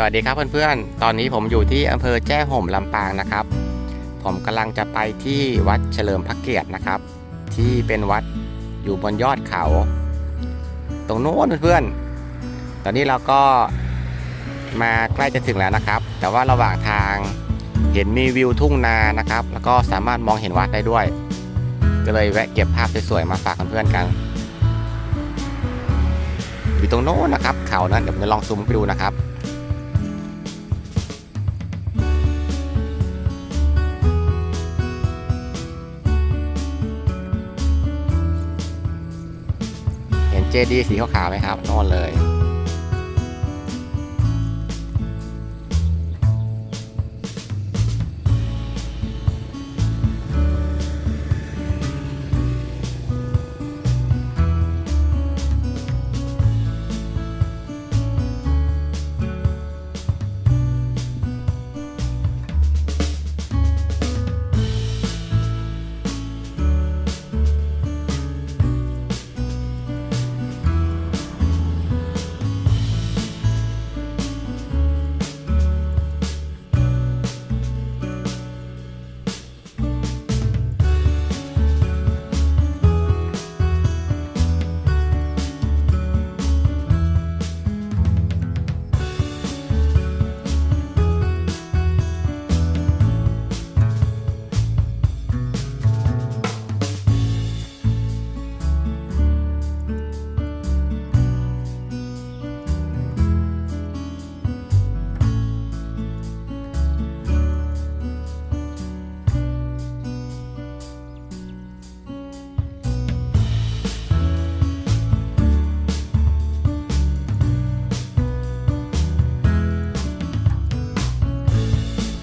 สวัสดีครับเพื่อนๆ ตอนนี้ผมอยู่ที่อำเภอแจ้ห่มลำปางนะครับ ผมกำลังจะไปที่วัดเฉลิมพระเกียรตินะครับ ที่เป็นวัดอยู่บนยอดเขา ตรงโน้นเพื่อนๆ ตอนนี้เราก็มาใกล้จะถึงแล้วนะครับ แต่ว่าระหว่างทางเห็นมีวิวทุ่งนานะครับ แล้วก็สามารถมองเห็นวัดได้ด้วย ก็เลยแวะเก็บภาพสวยๆมาฝากเพื่อนๆกัน อยู่ตรงโน้นนะครับ เขานั้นเดี๋ยวผมจะลองซูมไปดูนะครับ ดีสีขาวๆไหมครับนอนเลย